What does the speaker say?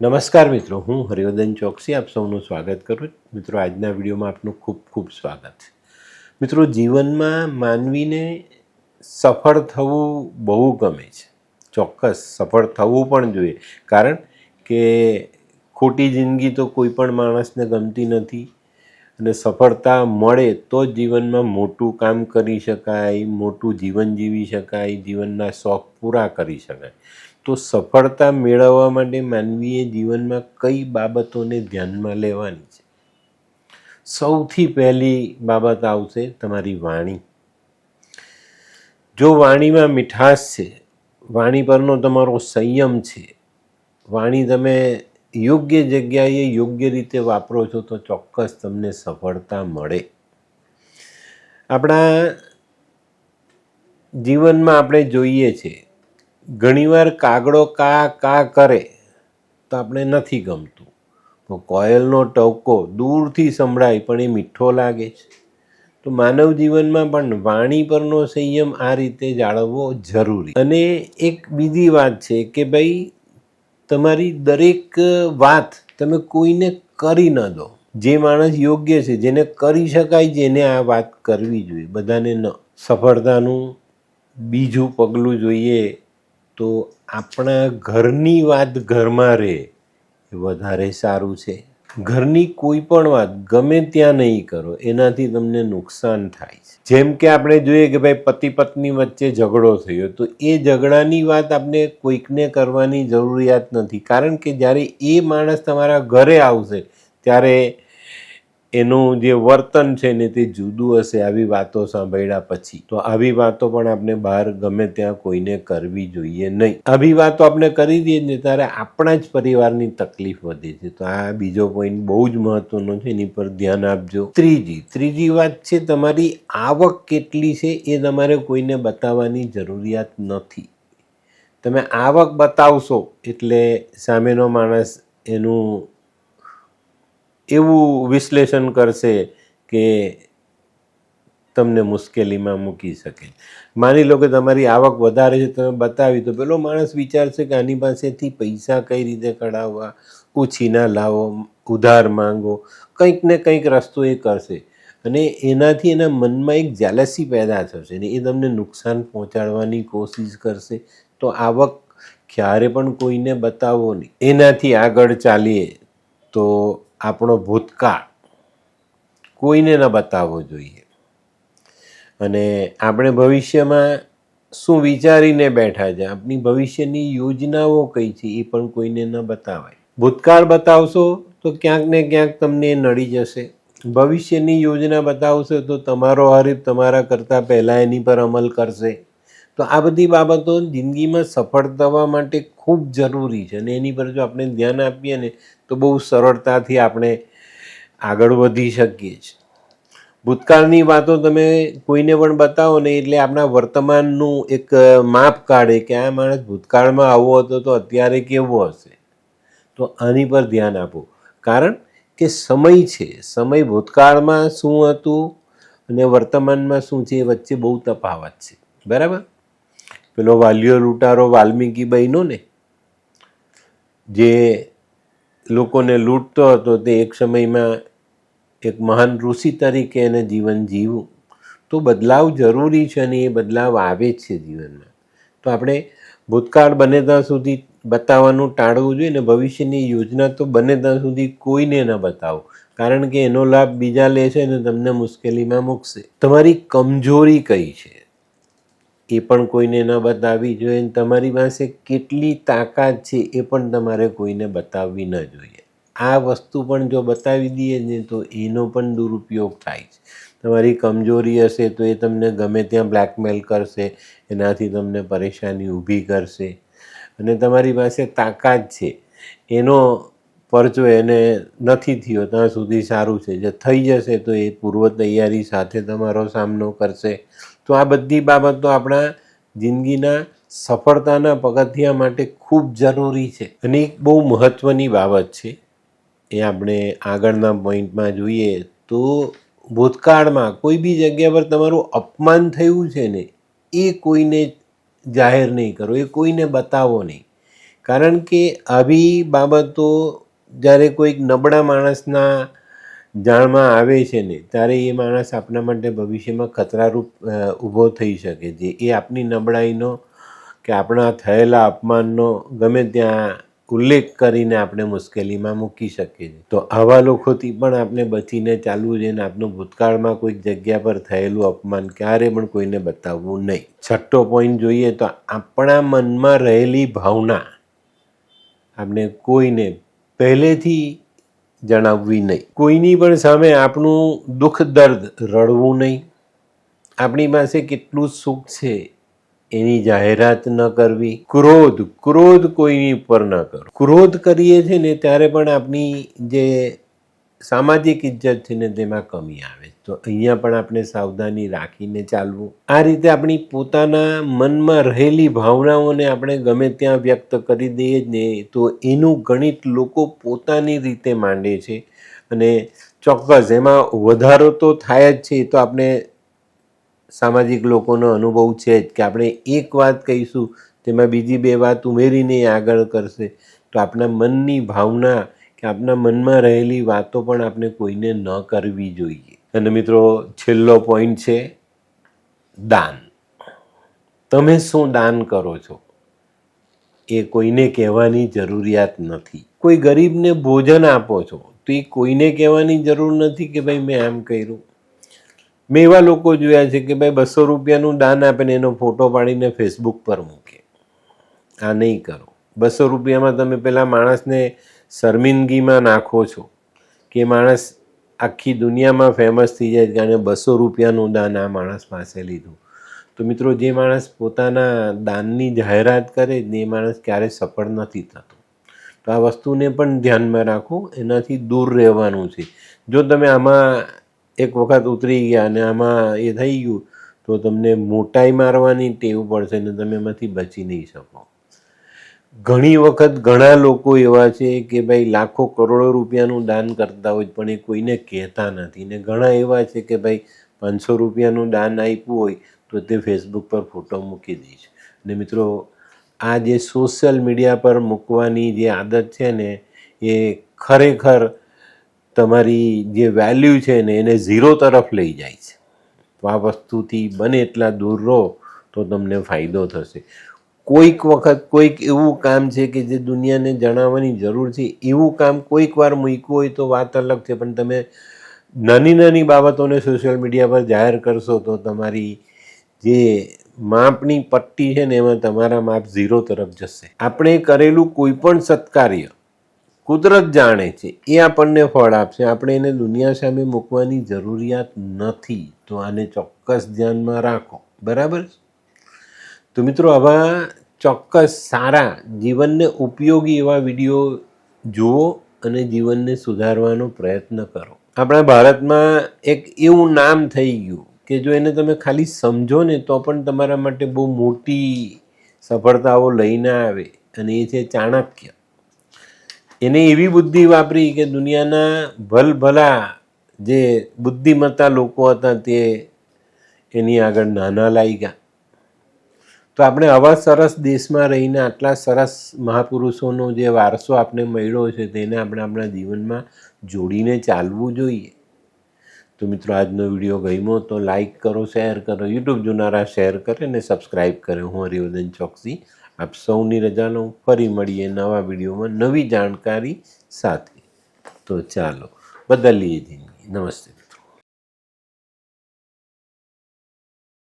નમસ્કાર મિત્રો, હું હરિવર્ધન ચોકસી, આપ સૌનું સ્વાગત કરું. મિત્રો, આજના વિડીયોમાં આપનું ખૂબ ખૂબ સ્વાગત મિત્રો, જીવનમાં માનવીને સફળ થવું બહુ ગમે છે. ચોક્કસ સફળ થવું પણ જોઈએ. કારણ કે ખોટી જિંદગી તો કોઈ પણ માણસને ગમતી નથી. અને સફળતા મળે તો જીવનમાં મોટું કામ કરી શકાય, મોટું જીવન જીવી શકાય, જીવનના શોખ પૂરા કરી શકાય. તો સફળતા મેળવવા માટે માનવીએ જીવનમાં કઈ બાબતોને ધ્યાનમાં લેવાની છે? સૌથી પહેલી બાબત આવશે તમારી વાણી. જો વાણીમાં મીઠાશ છે, વાણી પરનો તમારો સંયમ છે, વાણી તમે યોગ્ય જગ્યાએ યોગ્ય રીતે વાપરો છો તો ચોક્કસ તમને સફળતા મળે. આપણા જીવનમાં આપણે જોઈએ છે ઘણીવાર કાગડો કા કા કરે તો આપણે નથી ગમતું. તો કોયલનો ટવકો દૂરથી સંભળાય પણ એ મીઠો લાગે છે. તો માનવ જીવનમાં પણ વાણી પરનો સંયમ આ રીતે જાળવવો જરૂરી. અને એક બીજી વાત છે કે ભાઈ તમારી દરેક વાત તમે કોઈને કરી ન દો. જે માણસ યોગ્ય છે જેને કરી શકાય જેને આ વાત કરવી જોઈએ. બધાને ન સફળતાનું બીજું પગલું જોઈએ. તો આપણા ઘરની વાત ઘરમાં રહે એ વધારે સારું છે. ઘરની કોઈ પણ વાત ગમે ત્યાં નહીં કરો, એનાથી તમને નુકસાન થાય છે. જેમ કે આપણે જોઈએ કે ભાઈ પતિ પત્ની વચ્ચે ઝઘડો થયો, તો એ ઝઘડાની વાત આપણે કોઈકને કરવાની જરૂરિયાત નથી. કારણ કે જ્યારે એ માણસ તમારા ઘરે આવશે, ત્યારે એનું જે વર્તન છે ને તે જુદું હશે આવી વાતો સાંભળ્યા પછી. તો આવી વાતો પણ આપણે બહાર ગમે ત્યાં કોઈને કરવી જોઈએ નહીં. આવી વાતો આપણે કરી દઈએ ને ત્યારે આપણા જ પરિવારની તકલીફ વધે છે. તો આ બીજો પોઈન્ટ બહુ જ મહત્વનો છે, એની પર ધ્યાન આપજો. ત્રીજી ત્રીજી વાત છે, તમારી આવક કેટલી છે એ તમારે કોઈને બતાવવાની જરૂરિયાત નથી. તમે આવક બતાવશો એટલે સામેનો માણસ એનું એવું વિશ્લેષણ કરશે કે તમને મુશ્કેલીમાં મૂકી શકે. માની લો કે તમારી આવક વધારે છે, તમે બતાવી તો પેલો માણસ વિચારશે કે આની પાસેથી પૈસા કઈ રીતે કઢાવવા, ઉછીના લાવો, ઉધાર માંગો, કંઈક ને કંઈક રસ્તો એ કરશે. અને એનાથી એના મનમાં એક જેલસી પેદા થશે ને એ તમને નુકસાન પહોંચાડવાની કોશિશ કરશે. તો આવક ક્યારે પણ કોઈને બતાવો નહીં. એનાથી આગળ ચાલીએ તો આપણો ભૂતકાળ કોઈને ન બતાવવો જોઈએ. અને આપણે ભવિષ્યમાં શું વિચારીને બેઠા છે, આપણી ભવિષ્યની યોજનાઓ કઈ છે એ પણ કોઈને ન બતાવાય. ભૂતકાળ બતાવશો તો ક્યાંક ને ક્યાંક તમને નડી જશે. ભવિષ્યની યોજના બતાવશો તો તમારો હરીફ તમારા કરતાં પહેલાં એની પર અમલ કરશે. તો આ બધી બાબતો જિંદગીમાં સફળ થવા માટે ખૂબ જરૂરી છે અને એની પર જો આપણે ધ્યાન આપીએ ને તો બહુ સરળતાથી આપણે આગળ વધી શકીએ છીએ. ભૂતકાળની વાતો તમે કોઈને પણ બતાવો ને એટલે આપણા વર્તમાનનું એક માપ કાઢે કે આ માણસ ભૂતકાળમાં આવો હતો તો અત્યારે કેવો હશે? તો આની પર ધ્યાન આપો. કારણ કે સમય છે. સમય ભૂતકાળમાં શું હતું અને વર્તમાનમાં શું છે એ વચ્ચે બહુ તફાવત છે. બરાબર? પેલો વાલિયો લૂંટારો વાલ્મીકી બહેનો ને જે લોકોને લૂંટતો હતો તે એક સમયમાં એક મહાન ઋષિ તરીકે એને જીવન જીવવું તો બદલાવ જરૂરી છે અને એ બદલાવ આવે જ છે જીવનમાં. તો આપણે ભૂતકાળ બને ત્યાં સુધી બતાવવાનું ટાળવું જોઈએ ને ભવિષ્યની યોજના તો બને ત્યાં સુધી કોઈને ન બતાવો. કારણ કે એનો લાભ બીજા લેશે ને તમને મુશ્કેલીમાં મૂકશે. તમારી કમજોરી કઈ છે? એ પણ કોઈને ન બતાવવી જોઈએ અને તમારી પાસે કેટલી તાકાત છે એ પણ તમારે કોઈને બતાવવી ન જોઈએ. આ વસ્તુ પણ જો બતાવી દઈએ ને તો એનો પણ દુરુપયોગ થાય છે. તમારી કમજોરી હશે તો એ તમને ગમે ત્યાં બ્લેકમેલ કરશે, એનાથી તમને પરેશાની ઊભી કરશે. અને તમારી પાસે તાકાત છે. એનો પરચો એને નથી થયો ત્યાં સુધી સારું છે. જે થઈ જશે તો એ પૂર્વ તૈયારી સાથે તમારો સામનો કરશે. તો આ બધી બાબતો આપણા જિંદગીના સફળતાના પગથિયા માટે ખૂબ જરૂરી છે. અને એક બહુ મહત્ત્વની બાબત છે. એ આપણે આગળના પોઈન્ટમાં જોઈએ તો ભૂતકાળમાં કોઈ બી જગ્યા પર તમારું અપમાન થયું છે ને, એ કોઈને જાહેર નહીં કરો, એ કોઈને બતાવો નહીં. કારણ કે આવી બાબતો જ્યારે કોઈક નબળા માણસના જાણમાં આવે છે ને, ત્યારે એ માણસ આપણા માટે ભવિષ્યમાં ખતરારૂપ ઊભો થઈ શકે છે. એ આપની નબળાઈનો કે આપણા થયેલા અપમાનનો ગમે ત્યાં ઉલ્લેખ કરીને આપણે મુશ્કેલીમાં મૂકી શકીએ છીએ. તો આવા લોકોથી પણ આપણે બચીને ચાલવું જોઈએ ને, આપનું ભૂતકાળમાં કોઈક જગ્યા પર થયેલું અપમાન ક્યારે પણ કોઈને બતાવવું નહીં. છઠ્ઠો પોઈન્ટ જોઈએ તો આપણા મનમાં રહેલી ભાવના આપણે કોઈને પહેલેથી જણાવવી નહીં. કોઈની પણ સામે આપણું દુઃખ, દર્દ રડવું નહીં. આપણી પાસે કેટલું સુખ છે એની જાહેરાત ન કરવી. ક્રોધ ક્રોધ કોઈની ઉપર ન કરો. ક્રોધ કરીએ છીએ ને ત્યારે પણ આપણી જે સામાજિક ઇજ્જત છે ને તેમાં કમી આવે. તો અહીંયા પણ આપણે સાવધાની રાખીને ચાલવું. આ રીતે આપણી પોતાના મનમાં રહેલી ભાવનાઓને આપણે ગમે ત્યાં વ્યક્ત કરી દઈએ જ ને, તો એનું ગણિત લોકો પોતાની રીતે માંડે છે. અને ચોક્કસ એમાં વધારો તો થાય જ છે તો આપણે સામાજિક લોકોનો અનુભવ છે જ કે આપણે એક વાત કહીશું, તેમાં બીજી બે વાત ઉમેરીને આગળ કરશે. તો આપણા મનની ભાવના કે આપણા મનમાં રહેલી વાતો પણ આપણે કોઈને ન કરવી જોઈએ. અને મિત્રો, છેલ્લો પોઈન્ટ છે દાન. તમે શું દાન કરો છો? એ કોઈને કહેવાની જરૂરિયાત નથી. કોઈ ગરીબને ભોજન આપો છો, તો એ કોઈને કહેવાની જરૂર નથી કે ભાઈ મેં આમ કર્યું. મેં એવા લોકો જોયા છે કે ભાઈ બસો રૂપિયાનું દાન આપે ને એનો ફોટો પાડીને ફેસબુક પર મૂકે. આ નહીં કરો. બસો રૂપિયામાં તમે પેલા માણસને શર્મિંદગીમાં નાખો છો કે માણસ આખી દુનિયામાં ફેમસ થઈ જાય કારણ બસો રૂપિયાનું દાન આ માણસ પાસે લીધું. તો મિત્રો, જે માણસ પોતાના દાનની જાહેરાત કરે એ માણસ ક્યારે સફળ નથી થતો. તો આ વસ્તુને પણ ધ્યાનમાં રાખો, એનાથી દૂર રહેવાનું છે. જો તમે આમાં એક વખત ઉતરી ગયા અને આમાં એ થઈ ગયું, તો તમને મોટાઈ મારવાની ટેવ પડશે ને તમે એમાંથી બચી નહીં શકો. ઘણી વખત ઘણા લોકો એવા છે કે ભાઈ લાખો કરોડો રૂપિયાનું દાન કરતા હોય પણ એ કોઈને કહેતા નથી. ને ઘણા એવા છે કે ભાઈ પાંચસો રૂપિયાનું દાન આપ્યું હોય તો તે ફેસબુક પર ફોટો મૂકી દે છે. ને મિત્રો, આ જે સોશિયલ મીડિયા પર મૂકવાની જે આદત છે ને, એ ખરેખર તમારી જે વેલ્યુ છે ને, એને ઝીરો તરફ લઈ જાય છે. તો આ વસ્તુથી બને એટલા દૂર રહો તો તમને ફાયદો થશે. કોઈક વખત કોઈક એવું કામ છે કે જે દુનિયાને જણાવવાની જરૂર છે, એવું કામ કોઈક વાર મૂક્યું હોય તો વાત અલગ છે, પણ તમે નાની નાની બાબતોને સોશિયલ મીડિયા પર જાહેર કરશો તો તમારી જે માપની પટ્ટી છે ને એમાં તમારા માપ ઝીરો તરફ જશે. આપણે કરેલું કોઈ પણ સત્કાર્ય કુદરત જાણે છે, એ આપણને ફળ આપશે. આપણે એને દુનિયા સામે મૂકવાની જરૂરિયાત નથી, તો આને ચોક્કસ ધ્યાનમાં રાખો. બરાબર છે? તો મિત્રો આવા ચોક્કસ સારા જીવનને ઉપયોગી એવા વીડિયો જુઓ અને જીવનને સુધારવાનો પ્રયત્ન કરો. આપણા ભારતમાં એક એવું નામ થઈ ગયું કે જો એને તમે ખાલી સમજો ને તો પણ તમારા માટે બહુ મોટી સફળતાઓ લઈને આવે અને એ છે ચાણક્ય. એને એવી બુદ્ધિ વાપરી કે દુનિયાના ભલભલા જે બુદ્ધિમત્તા લોકો હતા તે એની આગળ નાના લાગી ગયા તો આપણે આવા સરસ દેશમાં રહીને આટલા સરસ મહાપુરુષોનો જે વારસો આપણે મળ્યો છે તેને આપણે આપણા જીવનમાં જોડીને ચાલવું જોઈએ. તો મિત્રો, આજનો વીડિયો ગમ્યો તો લાઇક કરો, શેર કરો, યુટ્યુબ જોનારા શેર કરે અને સબસ્ક્રાઈબ કરે. હું હરિવર્ધન ચોકસી આપ સૌની રજા લઉં. ફરી મળીએ નવા વિડીયોમાં નવી જાણકારી સાથે. તો ચાલો, બદલીએ જિંદગી. નમસ્તે.